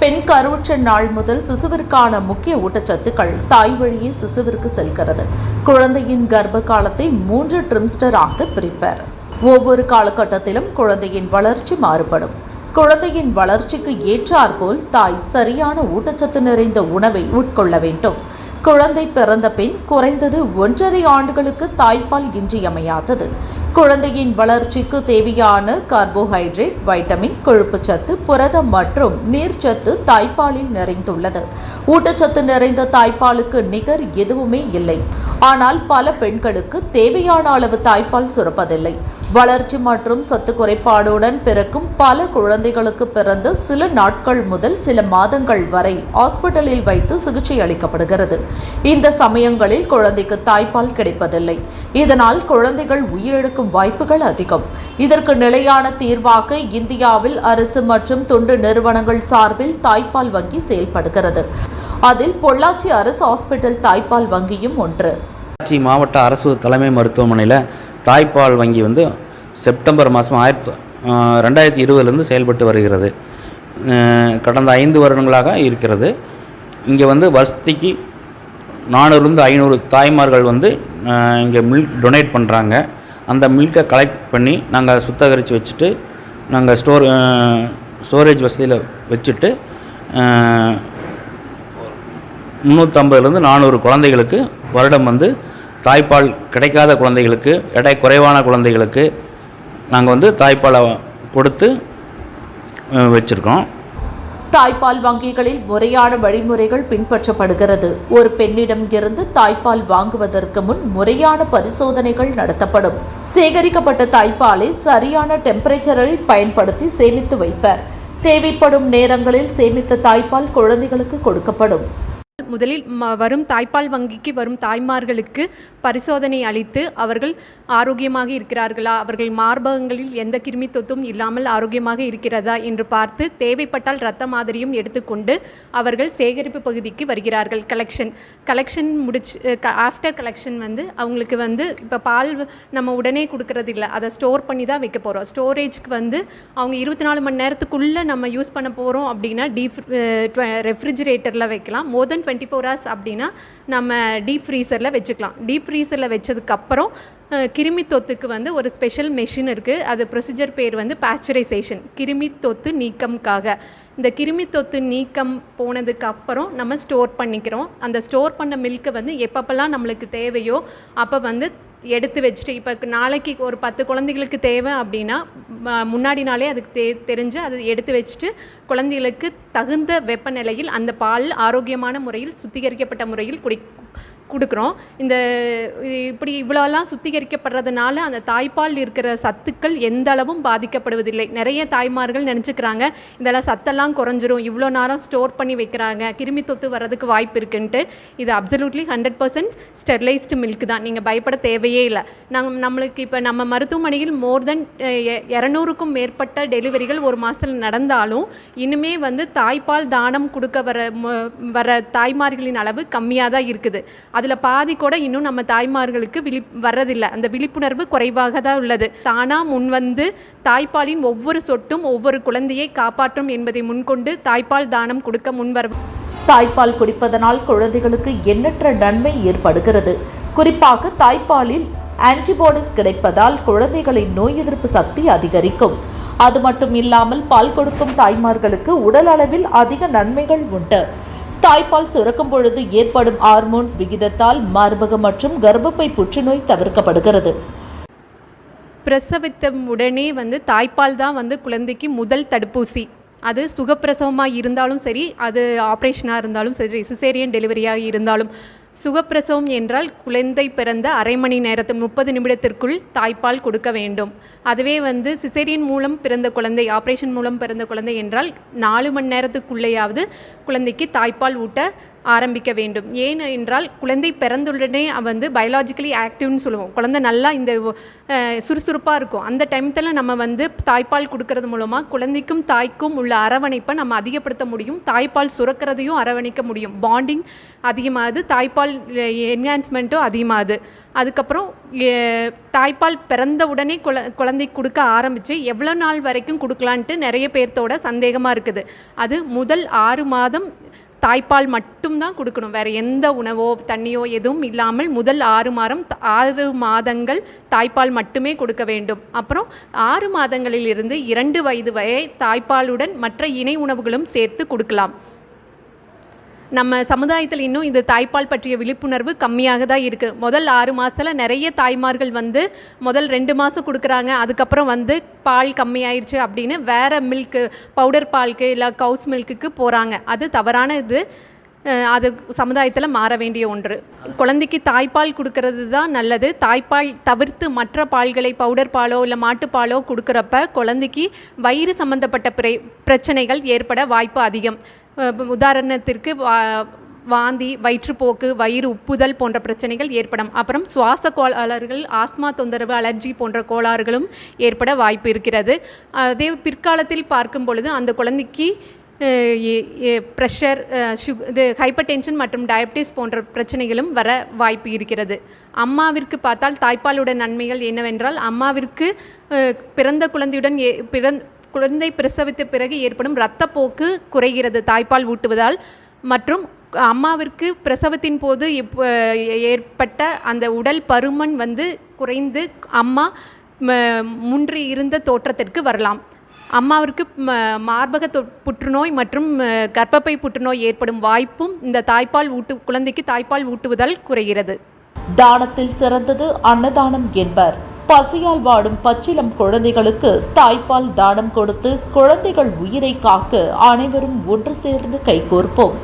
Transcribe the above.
பெண் கருவுற்ற நாள் முதல் சிசுவிற்கான முக்கிய ஊட்டச்சத்துக்கள் தாய் வழியே சிசுவிற்கு செல்கிறது. குழந்தையின் கர்ப்ப காலத்தை மூன்று ட்ரிம்ஸ்டராக பிரிப்பர். ஒவ்வொரு காலகட்டத்திலும் குழந்தையின் வளர்ச்சி மாறுபடும். குழந்தையின் வளர்ச்சிக்கு ஏற்றாற்போல் தாய் சரியான ஊட்டச்சத்து நிறைந்த உணவை உட்கொள்ள வேண்டும். குழந்தை பிறந்த பின் குறைந்தது ஒன்றரை ஆண்டுகளுக்கு தாய்ப்பால் இன்றியமையாதது. குழந்தையின் வளர்ச்சிக்கு தேவையான கார்போஹைட்ரேட் வைட்டமின் கொழுப்புச்சத்து புரதம் மற்றும் நீர்ச்சத்து தாய்ப்பாலில் நிறைந்துள்ளது. ஊட்டச்சத்து நிறைந்த தாய்ப்பாலுக்கு நிகர் எதுவுமே இல்லை. ஆனால் பல பெண்களுக்கு தேவையான அளவு தாய்ப்பால் சுரப்பதில்லை. வளர்ச்சி மற்றும் சத்து குறைபாடுடன் பிறக்கும் பல குழந்தைகளுக்கு பிறந்து சில நாட்கள் முதல் சில மாதங்கள் வரை ஹாஸ்பிட்டலில் வைத்து சிகிச்சை அளிக்கப்படுகிறது. இந்த சமயங்களில் குழந்தைக்கு தாய்ப்பால் கிடைப்பதில்லை. இதனால் குழந்தைகள் உயிரிழக்கும் வாய்ப்புகள் அதிகம். இதற்கு நிலையான தீர்வாக இந்தியாவில் அரசு மற்றும் தொண்டு நிறுவனங்கள் சார்பில் தாய்ப்பால் வங்கி செயல்படுகிறது. அதில் பொள்ளாச்சி அரசு ஹாஸ்பிட்டல் தாய்ப்பால் வங்கியும் ஒன்று. பொள்ளாச்சி மாவட்ட அரசு தலைமை மருத்துவமனையில் தாய்ப்பால் வங்கி வந்து செப்டம்பர் மாதம் ஆயிரத்தி ரெண்டாயிரத்தி இருபதுலேருந்து செயல்பட்டு வருகிறது. கடந்த ஐந்து வருடங்களாக இருக்கிறது. இங்கே வந்து வசதிக்கு நானூறுலேருந்து ஐநூறு தாய்மார்கள் வந்து இங்கே மில்க் டொனேட் பண்ணுறாங்க அந்த மில்கை கலெக்ட் பண்ணி நாங்கள் சுத்தகரித்து வச்சுட்டு நாங்கள் ஸ்டோர் ஸ்டோரேஜ் வசதியில் வச்சுட்டு முந்நூற்றம்பதுலேருந்து நானூறு குழந்தைகளுக்கு வருடம் வந்து தாய்ப்பால் கிடைக்காத குழந்தைகளுக்கு எடை குறைவான குழந்தைகளுக்கு நாங்கள் வந்து தாய்ப்பாலை கொடுத்து வச்சுருக்கோம். தாய்ப்பால் வங்கிகளில் முறையான வழிமுறைகள் பின்பற்றப்படுகிறது. ஒரு பெண்ணிடம் இருந்து தாய்ப்பால் வாங்குவதற்கு முன் முறையான பரிசோதனைகள் நடத்தப்படும். சேகரிக்கப்பட்ட தாய்ப்பாலை சரியான டெம்பரேச்சரில் பயன்படுத்தி சேமித்து வைப்பர். தேவைப்படும் நேரங்களில் சேமித்த தாய்ப்பால் குழந்தைகளுக்கு கொடுக்கப்படும். முதலில் வரும் தாய்ப்பால் வங்கிக்கு வரும் தாய்மார்களுக்கு பரிசோதனை அளித்து அவர்கள் ஆரோக்கியமாக இருக்கிறார்களா? அவர்கள் மார்பகங்களில் எந்த கிருமி தொத்தும் இல்லாமல் ஆரோக்கியமாக இருக்கிறதா? என்று பார்த்து தேவைப்பட்டால் இரத்த மாதிரியும் எடுத்துக்கொண்டு அவர்கள் சேகரிப்பு பகுதிக்கு வருகிறார்கள். கலெக்ஷன் கலெக்ஷன் முடிச்சு ஆஃப்டர் கலெக்ஷன் வந்து அவங்களுக்கு வந்து இப்போ பால் நம்ம உடனே கொடுக்கறது இல்லை. அதை ஸ்டோர் பண்ணி தான் வைக்க போகிறோம் ஸ்டோரேஜ்க்கு வந்து அவங்க இருபத்தி நாலு மணி நேரத்துக்குள்ளே நம்ம யூஸ் பண்ண போகிறோம் அப்படின்னா டீஃப் ரெஃப்ரிஜிரேட்டரில் வைக்கலாம். More than twenty four hours அப்படின்னா நம்ம டீப் ஃப்ரீசரில் வச்சுக்கலாம். டீப் ஃப்ரீசரில் வச்சதுக்கப்புறம் கிருமி தொத்துக்கு வந்து ஒரு ஸ்பெஷல் மெஷின் இருக்குது அது ப்ரொசீஜர் பேர் வந்து பேச்சுரைசேஷன் கிருமி தொத்து நீக்கம்காக. இந்த கிருமி தொத்து நீக்கம் போனதுக்கு அப்புறம் நம்ம ஸ்டோர் பண்ணிக்கிறோம். அந்த ஸ்டோர் பண்ண மில்க்கை வந்து எப்பப்பெல்லாம் நம்மளுக்கு தேவையோ அப்போ வந்து எடுத்து வச்சுட்டு இப்போ நாளைக்கு ஒரு பத்து குழந்தைகளுக்கு தேவை அப்படின்னா முன்னாடி நாளே அதுக்கு தெ தெரிஞ்சு அதை எடுத்து வச்சுட்டு குழந்தைகளுக்கு தகுந்த வெப்பநிலையில் அந்த பால் ஆரோக்கியமான முறையில் சுத்திகரிக்கப்பட்ட முறையில் குடி கொடுக்குறோம். இந்த இப்படி இவ்வளோலாம் சுத்திகரிக்கப்படுறதுனால அந்த தாய்ப்பால் இருக்கிற சத்துக்கள் எந்த அளவும் பாதிக்கப்படுவதில்லை. நிறைய தாய்மார்கள் நினச்சிக்கிறாங்க இதெல்லாம் சத்தெல்லாம் குறைஞ்சிரும். இவ்வளோ நேரம் ஸ்டோர் பண்ணி வைக்கிறாங்க. கிருமி தொத்து வர்றதுக்கு வாய்ப்பு இருக்குன்ட்டு. இது absolutely hundred percent sterilised milk தான். நீங்கள் பயப்பட தேவையே இல்லை. நம் நம்மளுக்கு இப்போ நம்ம மருத்துவமனையில் மோர் தென் இரநூறுக்கும் மேற்பட்ட டெலிவரிகள் ஒரு மாதத்தில் நடந்தாலும் இனிமே வந்து தாய்ப்பால் தானம் கொடுக்க வர வர தாய்மார்களின் அளவு கம்மியாக தான் இருக்குது. அதில் பாதி கூட இன்னும் நம்ம தாய்மார்களுக்கு விழி வர்றதில்லை. அந்த விழிப்புணர்வு குறைவாக தான் உள்ளது. தானாக முன்வந்து தாய்ப்பாலின் ஒவ்வொரு சொட்டும் ஒவ்வொரு குழந்தையை காப்பாற்றும் என்பதை முன்கொண்டு தாய்ப்பால் தானம் கொடுக்க முன்வர தாய்ப்பால் குடிப்பதனால் குழந்தைகளுக்கு எண்ணற்ற நன்மை ஏற்படுகிறது. குறிப்பாக தாய்ப்பாலில் ஆன்டிபாடிஸ் கிடைப்பதால் குழந்தைகளின் நோய் எதிர்ப்பு சக்தி அதிகரிக்கும். அது மட்டும் இல்லாமல் பால் கொடுக்கும் தாய்மார்களுக்கு உடல் அளவில் அதிக நன்மைகள் உண்டு. தாய்ப்பால் சுரக்கும் பொழுது ஏற்படும் ஹார்மோன்ஸ் விகிதத்தால் மார்பகம் மற்றும் கர்ப்பப்பை புற்றுநோய் தவிர்க்கப்படுகிறது. பிரசவித்த உடனே வந்து தாய்ப்பால் தான் வந்து குழந்தைக்கு முதல் தடுப்பூசி. அது சுகப்பிரசவமாக இருந்தாலும் சரி அது ஆப்ரேஷனாக இருந்தாலும் சரி சிசேரியன் டெலிவரியாக இருந்தாலும் சுகப்பிரசவம் என்றால் குழந்தை பிறந்த அரை மணி நேரத்து முப்பது நிமிடத்திற்குள் தாய்ப்பால் கொடுக்க வேண்டும். அதுவே வந்து சிசேரியன் மூலம் பிறந்த குழந்தை ஆப்ரேஷன் மூலம் பிறந்த குழந்தை என்றால் நாலு மணி நேரத்துக்குள்ளேயாவது குழந்தைக்கு தாய்ப்பால் ஊட்ட ஆரம்பிக்க வேண்டும். ஏன் என்றால் குழந்தை பிறந்துடனே வந்து பயாலாஜிக்கலி ஆக்டிவ்னு சொல்லுவோம். குழந்தை நல்லா இந்த சுறுசுறுப்பாக இருக்கும். அந்த டைமத்தில் நம்ம வந்து தாய்ப்பால் கொடுக்கறது மூலமாக குழந்தைக்கும் தாய்க்கும் உள்ள அரவணைப்பை நம்ம அதிகப்படுத்த முடியும். தாய்ப்பால் சுரக்கிறதையும் அரவணைக்க முடியும். பாண்டிங் அதிகமாகுது தாய்ப்பால் என்ஹான்ஸ்மெண்ட்டும் அதிகமாகுது. அதுக்கப்புறம் தாய்ப்பால் பிறந்த உடனே குழ குழந்தை கொடுக்க ஆரம்பித்து எவ்வளோ நாள் வரைக்கும் கொடுக்கலான்ட்டு நிறைய பேர்த்தோட சந்தேகமாக இருக்குது. அது முதல் ஆறு மாதம் தாய்ப்பால் மட்டும்தான் கொடுக்கணும். வேறு எந்த உணவோ தண்ணியோ எதுவும் இல்லாமல் முதல் ஆறு மாதம் ஆறு மாதங்கள் தாய்ப்பால் மட்டுமே கொடுக்க வேண்டும். அப்புறம் ஆறு மாதங்களிலிருந்து இரண்டு வயது வரை தாய்ப்பாலுடன் மற்ற இணை உணவுகளும் சேர்த்து கொடுக்கலாம். நம்ம சமுதாயத்தில் இன்னும் இந்த தாய்ப்பால் பற்றிய விழிப்புணர்வு கம்மியாக தான் இருக்குது முதல் ஆறு மாதத்தில் நிறைய தாய்மார்கள் வந்து முதல் ரெண்டு மாதம் கொடுக்குறாங்க. அதுக்கப்புறம் வந்து பால் கம்மியாயிருச்சு அப்படின்னு வேறு மில்க்கு பவுடர் பாலுக்கு இல்லை கவுஸ் மில்க்குக்கு போகிறாங்க அது தவறான இது. அது சமுதாயத்தில் மாற வேண்டிய ஒன்று. குழந்தைக்கு தாய்ப்பால் கொடுக்கறது தான் நல்லது. தாய்ப்பால் தவிர்த்து மற்ற பால்களை பவுடர் பாலோ இல்லை மாட்டுப்பாலோ கொடுக்குறப்ப குழந்தைக்கு வயிறு சம்பந்தப்பட்ட பிரச்சனைகள் ஏற்பட வாய்ப்பு அதிகம். உதாரணத்திற்கு வா- வாந்தி வயிற்றுப்போக்கு வயிறு உப்புதல் போன்ற பிரச்சனைகள் ஏற்படும். அப்புறம் சுவாச கோளாறுகள் ஆஸ்மா தொந்தரவு அலர்ஜி போன்ற கோளாறுகளும் ஏற்பட வாய்ப்பு இருக்கிறது. அதே பிற்காலத்தில் பார்க்கும் பொழுது அந்த குழந்தைக்கு ப்ரெஷர் சுக் இது ஹைப்பர் டென்ஷன் மற்றும் டயபிட்டிஸ் போன்ற பிரச்சனைகளும் வர வாய்ப்பு இருக்கிறது. அம்மாவிற்கு பார்த்தால் தாய்ப்பாலுடைய நன்மைகள் என்னவென்றால் அம்மாவிற்கு பிறந்த குழந்தையுடன் ஏ பிறந் குழந்தை பிரசவித்த பிறகு ஏற்படும் இரத்தப்போக்கு குறைகிறது தாய்ப்பால் ஊட்டுவதால். மற்றும் அம்மாவிற்கு பிரசவத்தின் போது ஏற்பட்ட அந்த உடல் பருமன் வந்து குறைந்து அம்மா ம- முன்றி இருந்த தோற்றத்திற்கு வரலாம். அம்மாவிற்கு மார்பக தொ- புற்றுநோய் மற்றும் கர்ப்பப்பை புற்றுநோய் ஏற்படும் வாய்ப்பும் இந்த தாய்ப்பால் ஊட்டு குழந்தைக்கு தாய்ப்பால் ஊட்டுவதால் குறைகிறது. தானத்தில் சிறந்தது அன்னதானம் என்பர். பசியால் வாடும் பச்சிலம் குழந்தைகளுக்கு தாய்ப்பால் தானம் கொடுத்து குழந்தைகள் உயிரை காக்க அனைவரும் ஒன்று சேர்ந்து கைகோர்ப்போம்.